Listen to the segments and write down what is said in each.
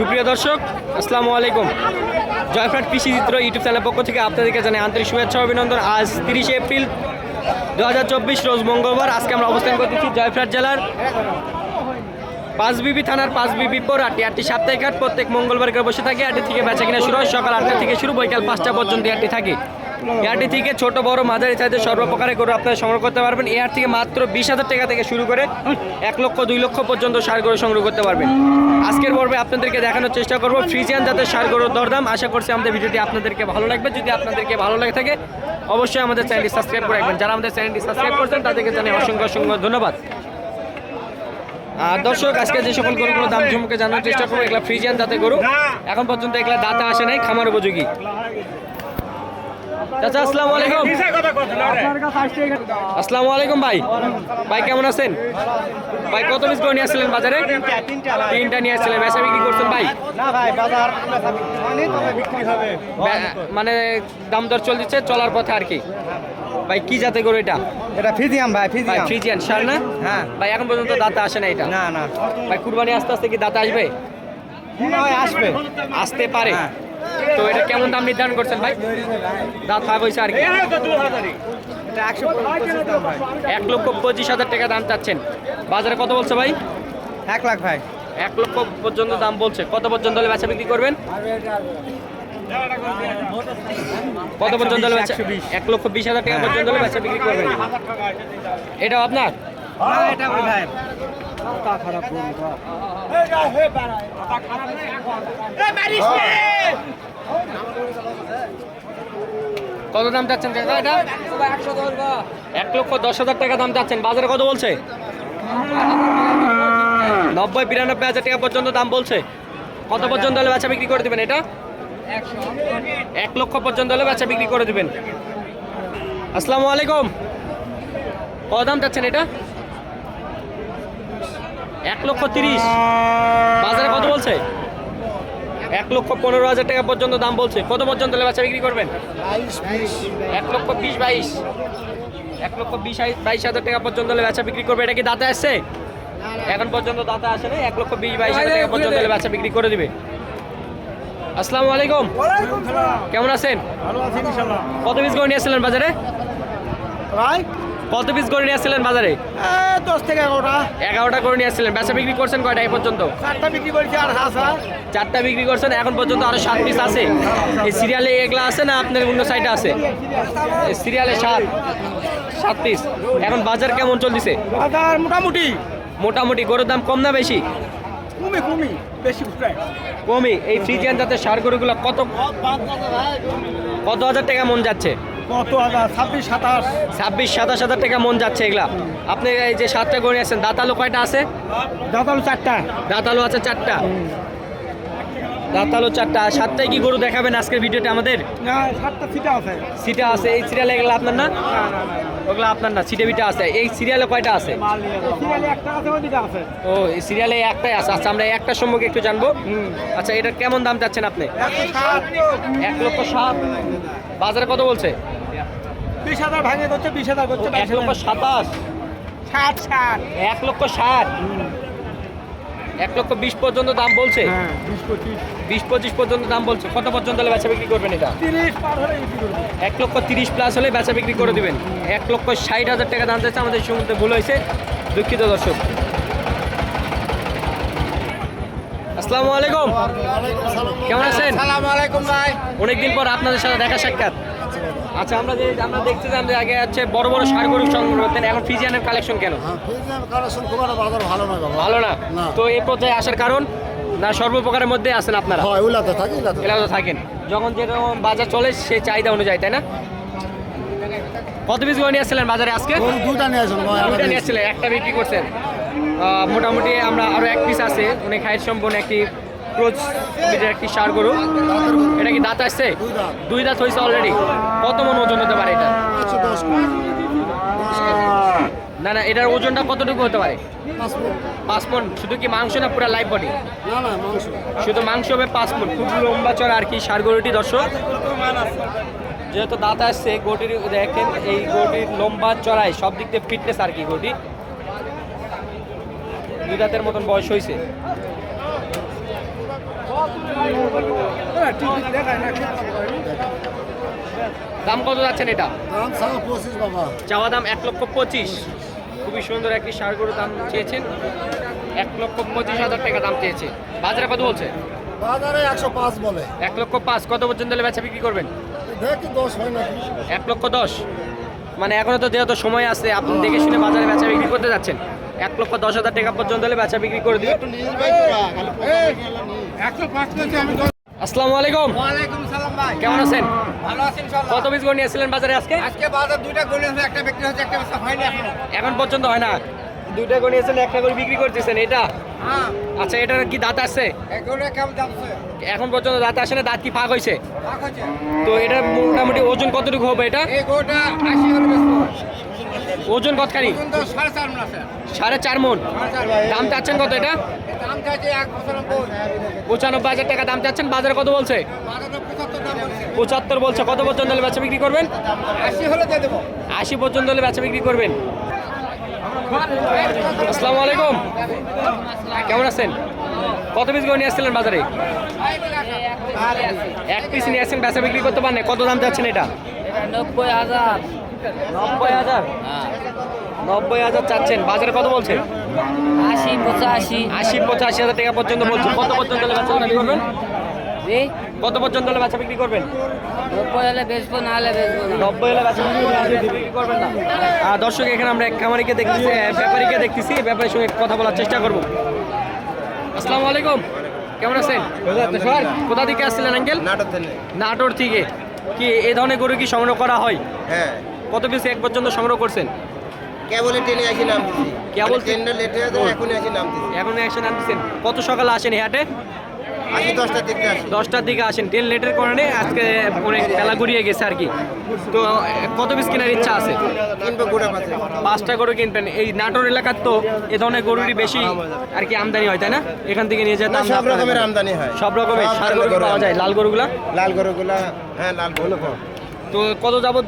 সুপ্রিয় দর্শক, আসসালামু আলাইকুম। জয়ফ্রাট কৃষি চিত্র ইউটিউব চ্যানেলের পক্ষ থেকে আপনাদেরকে জানাই আন্তরিক শুভেচ্ছা অভিনন্দন। আজ তিরিশে এপ্রিল দু হাজার চব্বিশ, রোজ মঙ্গলবার। আজকে আমরা অবস্থান করতেছি জয়ফ্রাট জেলার পাঁচ বিবি থানার পাঁচ বিবি পর আটটি আটটি সাপ্তাহিক হাট প্রত্যেক মঙ্গলবার করে বসে থাকে। আটটি থেকে বেচা কিনা শুরু হয়। সকাল আটটা থেকে শুরু, বৈকাল পাঁচটা পর্যন্ত আটটি থাকে। হাটটি থেকে ছোট, বড়, মাঝারি চাইতে সর্বপ্রকারে গরু আপনারা সংগ্রহ করতে পারবেন। হাট থেকে মাত্র বিশ হাজার টাকা থেকে শুরু করে এক লক্ষ, দুই লক্ষ পর্যন্ত সার গরু সংগ্রহ করতে পারবেন। আজকের পর্বে আপনাদেরকে দেখানোর চেষ্টা করব ফ্রিজিয়ান জাতের সার গরুর দরদাম। আশা করছি আমাদের ভিডিওটি আপনাদেরকে ভালো লাগবে। যদি আপনাদেরকে ভালো লাগে থাকে, অবশ্যই আমাদের চ্যানেলটি সাবস্ক্রাইব করে রাখবেন। যারা আমাদের চ্যানেলটি সাবস্ক্রাইব করছেন, তাদেরকে জানাই অসংখ্য অসংখ্য ধন্যবাদ। আর দর্শক, আজকে যে সকল গরুগুলো দাম ঝুমকে জানার চেষ্টা করব, এগুলা ফ্রিজিয়ান জাতের গরু। এখন পর্যন্ত এগুলো দাঁতে আসে নাই, খামার উপযোগী। চাচা আসসালামু আলাইকুম। আসসালামু আলাইকুম ভাই। ভাই কেমন আছেন? ভাই কত পিস করে নিয়ে আসছিলেন বাজারে? তিনটা নিয়ে আসছিলেন। বেচা বিক্রি করছেন ভাই? না ভাই বাজার হয়নি তবে বিক্রি হবে। বে- মানে দাম দর চলছে চলার পথে আর কি। ভাই কি জাতে গরু এটা? এটা ফিজিয়াম ভাই ফিজিয়াম ফ্রিজিয়ান সার না? হ্যাঁ। ভাই এখন পর্যন্ত দাঁতে আসে না এটা? না না। ভাই কুরবানি আস্তে আস্তে কি দাঁতে আসবে? আসবে। আসতে পারে। হ্যাঁ। তো এটা কেমন দাম নির্ধারণ করছেন ভাই? দাঁত ফাঁক হয়েছে আর কি। এক লক্ষ পঁচিশ হাজার টাকা দাম চাচ্ছেন। বাজারে কত বলছে ভাই? এক লাখ ভাই। এক লক্ষ পর্যন্ত দাম বলছে। কত পর্যন্ত হলে বেচা বিক্রি করবেন? কত পর্যন্ত হলে বেচা এক লক্ষ বিশ হাজার টাকা পর্যন্ত হলে বেচা বিক্রি করবেন। এটাও আপনার? না এটা ওই ভাই। তা খারাপ কত দাম চাচ্ছেন কাকা এটা? এক লক্ষ দশ হাজার টাকা দাম চাচ্ছেন। বাজারে কত বলছে? নব্বই, বিরানব্বই হাজার টাকা পর্যন্ত দাম বলছে। কত পর্যন্ত হলে বেচা বিক্রি করে দেবেন এটা? এক লক্ষ পর্যন্ত হলে বেচা বিক্রি করে দেবেন। আসসালামু আলাইকুম। কত দাম চাচ্ছেন এটা? এক লক্ষ তিরিশ। বাজারে কত বলছে? এক লক্ষ পনেরো হাজার টাকা পর্যন্ত দাম বলছে। কত পর্যন্ত হলে বেচা বিক্রি করবেন? এক লক্ষ বিশ বাইশ। এক লক্ষ বিশ বাইশ হাজার টাকা পর্যন্ত হলে বেচা বিক্রি করবে। এটা কি দাঁতে আসছে? এখন পর্যন্ত দাঁতে আসে না এক লক্ষ বিশ বাইশ হাজার টাকা পর্যন্ত হলে বেচা বিক্রি করে দিবে। আসসালামু আলাইকুম। কেমন আছেন? ভালো আছি ইনশাআল্লাহ। কত পিস করে নিয়ে আসছিলেন বাজারে? ভাই কত পিস করে নিয়ে আসছিলেন বাজারে? দশ থেকে এগারোটা। এগারোটা করে নিয়ে আসছিলেন। বেচা বিক্রি করছেন কয়টা এই পর্যন্ত? চারটা বিক্রি করেছি আর হাঁস চারটা বিক্রি করছেন এখন পর্যন্ত আরও সাত পিস আছে। এই সিরিয়ালে এগুলা আছে না আপনার অন্য সাইডে আছে? সিরিয়ালে সাত সাত পিস এখন বাজার কেমন চলতেছে? বাজার মোটামুটি। মোটামুটি গরুর দাম কম না বেশি? কমে কমি বেশি ঘুরায় এই ফ্রিজিয়ান জাতের সার গরুগুলো কত কত হাজার টাকা মন যাচ্ছে? কত হাজার? ছাব্বিশ সাতাশ? ছাব্বিশ সাতাশ হাজার টাকা মন যাচ্ছে এগুলা। আপনি এই যে সাতটা গরু আছেন দাঁতালো কয়টা আছে? দাদালু চারটা। দাঁতালো আছে চারটা। দাঁতালো চারটা। সাতটায় কি গরু দেখাবেন আজকের ভিডিওতে আমাদের? না সাতটা সিটা আছে। সিটা আছে। এই সিরিয়ালে এগুলো আপনার না? ওগুলো আপনার না সিটে বিটা আছে। এই সিরিয়ালে কয়টা আছে? ও এই সিরিয়ালে একটাই আছে। আচ্ছা আমরা একটা সম্পর্কে একটু জানব। আচ্ছা এটার কেমন দাম চাচ্ছেন আপনি? এক লক্ষ সাত বাজারে কত বলছে? বিশ হাজার ভাঙে করছে বিশ হাজার করছে এক লক্ষ সাতাশ। ষাট ষাট। এক লক্ষ ষাট। এক লক্ষ বিশ পর্যন্ত দাম বলছে। হ্যাঁ বিশ পঁচিশ। পর্যন্ত দাম বলছে। কত পর্যন্ত হলে বেচা বিক্রি করবেন এটা? তিরিশ পার হলে বিক্রি করব এক লক্ষ তিরিশ প্লাস হলে বেচা বিক্রি করে দিবেন। এক লক্ষ ষাট হাজার টাকা দাম চাচ্ছে আমাদের শুনতে ভুল হয়েছে। দুঃখিত দর্শক। আসসালামু আলাইকুম। কেমন আছেন? সালাম আলাইকুম ভাই। অনেকদিন পর আপনাদের সাথে দেখা সাক্ষাৎ। আচ্ছা আমরা যে আমরা দেখছিলাম যে আগে হচ্ছে বড় বড় সার গরু সংগ্রহ করতেন এখন ফিজিয়ানের কালেকশন কেন? ফ্রিজের কালেকশন খুব একটা বাজার ভালো বাবা। ভালো না? না। তো এই পর্যায়ে আসার কারণ না সর্বপ্রকারের মধ্যে আছেন আপনারা? হয় উলাতে থাকি উলাতে এলাকা থাকেন। যখন যেরকম বাজার চলে সে চাহিদা অনুযায়ী তাই না? কত পিস গরু নিয়ে আসছিলেন বাজারে আজকে? গরু দুইটা নিয়ে আসুন ভাই দুইটা নিয়ে আসছিলেন একটা বিক্রি করছেন। আহ, মোটামুটি আমরা আরও এক পিস আছে অনেক হাইট সম্পন্ন একটি ক্রোচ ব্রিডের একটি সার গরু। এটা কি দাঁত আসছে? দুই দাঁত। হয়েছে অলরেডি কত মন ওজন হতে পারে এটা? না না এটার ওজনটা কতটুকু হতে পারে? পাঁচ শুধু কি মাংস না পুরো লাইভ বডি শুধু মাংস হবে পাঁচ খুব লম্বা চড়া আর কি সার গরুটি দর্শক। যেহেতু দাঁত আসছে গরুটির দেখেন এই গরুটির লম্বা চড়াই সব দিক দিয়ে ফিটনেস আর কি গরুটি। দুই দাঁতের মতন বয়স হয়েছে। দাম কত যাচ্ছেন এটা? দাম পঁচিশ বাবা। চাওয়া দাম এক লক্ষ পঁচিশ। খুবই সুন্দর একটি সার গরুর দাম চেয়েছেন। এক লক্ষ পঁচিশ হাজার টাকা দাম চেয়েছে। বাজারে কত বলছে? বাজারে একশো পাঁচ বলে। এক লক্ষ পাঁচ। কত পর্যন্ত বেচা বিক্রি করবেন? দেখি দশ হয় নাকি? এক লক্ষ দশ। মানে এখনও তো যেহেতু সময় আছে। আপনি দেখে শুনে বাজারে বেচা বিক্রি করতে যাচ্ছেন। এক লক্ষ দশ হাজার টাকা পর্যন্ত হলে বেচা বিক্রি করে দশ- আসসালামু আলাইকুম। ওয়ালাইকুম সালাম ভাই কেমন আছেন? ভালো আছেন ইনশাআল্লাহ কত পিস গড় নিয়েছিলেন বাজারে আজকে? আজকে বাজার দুইটা হচ্ছে একটা বিক্রি হচ্ছে একটা বেচা হয়নি এখনও এখন পর্যন্ত হয় না। দুইটা গড় নিয়েছেন একটা করে বিক্রি করতেছেন এটা? হ্যাঁ আচ্ছা এটার কি দাঁত যাচ্ছে এখন পর্যন্ত দাঁত আসে না দাঁত কি ফাঁক হয়েছে? তো এটা মোটামুটি ওজন কতটুকু হবে এটা? ওজন কতখানি সাড়ে চার মন দাম চাচ্ছেন কত এটা? পঁচানব্বই। হাজার টাকা দাম চাচ্ছেন। বাজারে কত বলছে? পঁচাত্তর বলছে। কত পর্যন্ত হলে বেচা বিক্রি করবেন? আশি হলে আশি পর্যন্ত হলে বেচা বিক্রি করবেন। আসসালামু আলাইকুম। কেমন আছেন? কত পিস গড় নিয়ে আসছিলেন বাজারে? এক পিস নিয়ে আসছেন বেচা বিক্রি করতে পারেন কত দাম চাচ্ছেন এটা নব্বই হাজার। নব্বই হাজার? নব্বই হাজার চাচ্ছেন। বাজারে কত বলছে? আশি পঁচাশি। আশি পঁচাশি হাজার টাকা পর্যন্ত বলছে। কত পর্যন্ত বেচা বিক্রি করবেন? এই কত পর্যন্ত হলে বেচা বিক্রি করবেন? নব্বই হলে বেচবো না হলে বেচবো নব্বই হলে বেচা বিক্রি করবেন, না দর্শক এখানে আমরা এক খামারিকে দেখতেছি ব্যাপারীকে দেখতেছি। ব্যাপারীর সঙ্গে কথা বলার চেষ্টা করব। আসসালামু আলাইকুম। কেমন আছেন? কোথা থেকে আসছিলেন আঙ্কেল? থেকে। নাটোর থেকে। কি এই ধরনের গরু কি সংগ্রহ করা হয়? হ্যাঁ। কত পিস এক পর্যন্ত সংগ্রহ করছেন? কেবলে ট্রেনে আসি নামতেছি। কেবল ট্রেনটা লেটে আছে এখনই আসি নামতেছি। এখন অ্যাকশন আনতেছেন কত সকালে আসেন হাটে? আসি দশটার দিকে আসি। দশটার দিকে আসেন। ট্রেন লেটের কারণে আজকে অনেক বেলা গড়িয়ে গেছে আর কি। তো কত পিস কেনার ইচ্ছা আছে? কিনবো পাঁচটা গরু কিনবেন। এই নাটোর এলাকার তো এ ধরনের গরুরই বেশি আর কি আমদানি হয় তাই না? এখান থেকে নিয়ে যেতে সব রকমের আমদানি হয়। সব রকমের সার গরু গরু পাওয়া যায়। লাল গরুগুলা? লাল গরুগুলা হ্যাঁ লাল গরু তো কত যাবত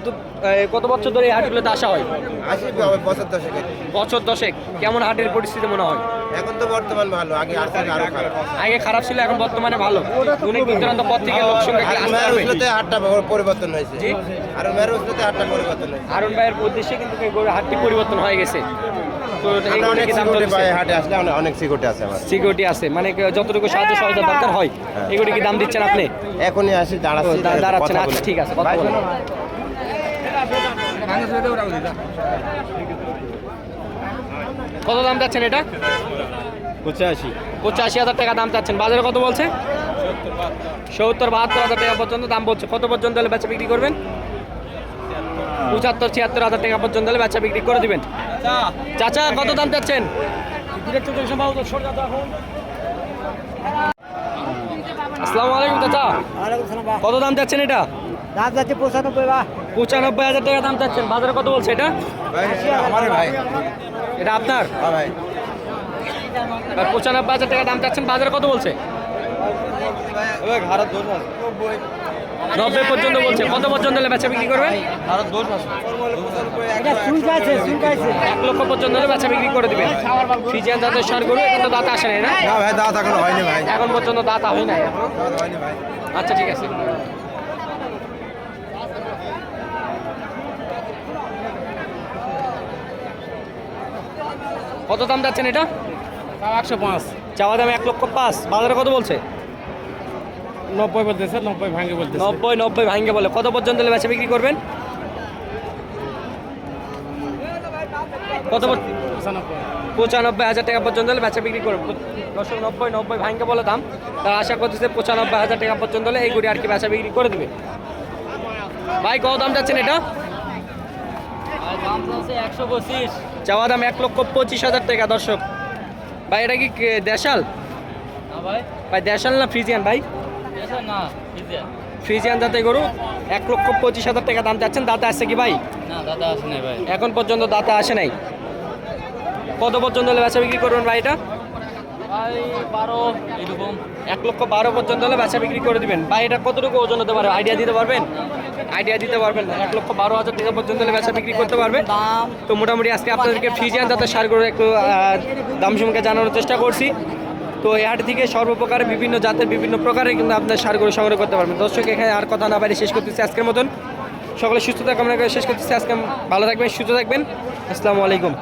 কত বছর ধরে এই হাটগুলোতে আসা হয়? আসি বছর দশেক। বছর দশেক। কেমন হাটের পরিস্থিতি মনে হয়? এখন তো বর্তমান ভালো আগে আরও খারাপ। আগে খারাপ ছিল এখন বর্তমানে ভালো। দূর দূরান্ত পথ থেকে লোক সংখ্যা আসতে হাটটা পরিবর্তন হয়েছে। জি। আর মেয়ের উসলতে হাটটা পরিবর্তন হয়েছে। আরুন ভাইয়ের উদ্দেশ্যে কিন্তু হাটটি পরিবর্তন হয়ে গেছে। অনেক সিকিউরিটি পাই হাটে আসলে অনেক- অনেক সিকিউরিটি আছে আমার। সিকিউরিটি আছে মানে যতটুকু সাহায্য সহযোগিতা দরকার হয় হ্যাঁ। এগুলি কি দাম দিচ্ছেন আপনি? এখনই আসি ও, দাঁড়াচ্ছি দাঁড়াচ্ছেন আচ্ছা ঠিক আছে কথা বলেন। কত দাম চাচ্ছেন এটা? পঁচাশি। পঁচাশি হাজার টাকা দাম চাচ্ছেন। বাজারে কত বলছে? সত্তর বাহাত্তর হাজার টাকা পর্যন্ত দাম বলছে। কত পর্যন্ত হলে বেচা বিক্রি করবেন? পঁচাত্তর ছিয়াত্তর হাজার টাকা পর্যন্ত হলে বেচা বিক্রি করে দিবেন চাচা কত দাম চাচ্ছেন আসসালামু আলাইকুম চাচা কত দাম চাচ্ছেন এটা দাম যাচ্ছে পঁচানব্বই হাজার টাকা দাম চাচ্ছেন বাজারে কত বলছে এটা ভাই এটা আপনার হ্যাঁ পঁচানব্বই হাজার টাকা দাম চাচ্ছেন বাজারে কত বলছে নব্বই পর্যন্ত বলছে। কত পর্যন্ত হলে বেচা বিক্রি করবেন আছে এক লক্ষ পর্যন্ত হলে বেচা বিক্রি করে দিবেন ফিজিয়ান জাতের সার গরু এখন তো দাঁত আসে নাই না? না ভাই দাঁত এখনও হয়নি ভাই। এখন পর্যন্ত দাঁত হয় ভাই। আচ্ছা ঠিক আছে। কত দাম যাচ্ছেন এটা? একশো পাঁচ। চাওয়া দাম এক লক্ষ পাঁচ। বাজারে কত বলছে? নব্বই বলতেছে নব্বই ভাঙে বলতেছে। নব্বই নব্বই ভাঙ্গে বলে। কত পর্যন্ত হলে বেচা বিক্রি করবেন? কত পঁচানব্বই। হাজার টাকা পর্যন্ত হলে বেচা বিক্রি করব দশশো নব্বই নব্বই ভাঙ্গে বলে দাম। তা আশা করতেছে পঁচানব্বই হাজার টাকা পর্যন্ত হলে এই গুড়ি আর কি বেচা বিক্রি করে দিবে। ভাই কত দাম যাচ্ছেন এটা? একশো পঁচিশ। চাওয়া দাম এক লক্ষ পঁচিশ হাজার টাকা দর্শক। ভাই এটা কি কে- দেশাল? ভাই। ভাই দেশাল না ফ্রিজিয়ান ভাই? ফ্রিজিয়ান। যাতে গরু এক লক্ষ পঁচিশ হাজার টাকা দাম চাচ্ছেন। দাঁতে আসছে কি ভাই? না দাদা আসে নাই ভাই। এখন পর্যন্ত দাঁতে আসে নাই। কত পর্যন্ত হলে বেচা বিক্রি করবেন ভাই এটা? ভাই বারো এরকম। এক লক্ষ বারো পর্যন্ত হলে বেচা বিক্রি করে দিবেন। ভাই এটা কতটুকু ওজন হতে পারে? আইডিয়া দিতে পারবেন? আইডিয়া দিতে পারবেন। না। এক লক্ষ বারো হাজার টাকা পর্যন্ত হলে বেচা বিক্রি করতে পারবেন। তো মোটামুটি আজকে আপনাদেরকে ফ্রিজিয়ান যাতে সারগুলো একটু দাম সম্পর্কে জানানোর চেষ্টা করছি। তো এই হাট থেকে সর্বপ্রকার বিভিন্ন জাতের বিভিন্ন প্রকারের কিন্তু আপনার সারগুলো সংগ্রহ করতে পারবেন। দর্শক, এখানে আর কথা না বাইরে শেষ করতেছি আজকের মতন। সকলে সুস্থতা কামনা করে শেষ করতেছি। আজকে ভালো থাকবেন, সুস্থ থাকবেন। আসসালামু আলাইকুম।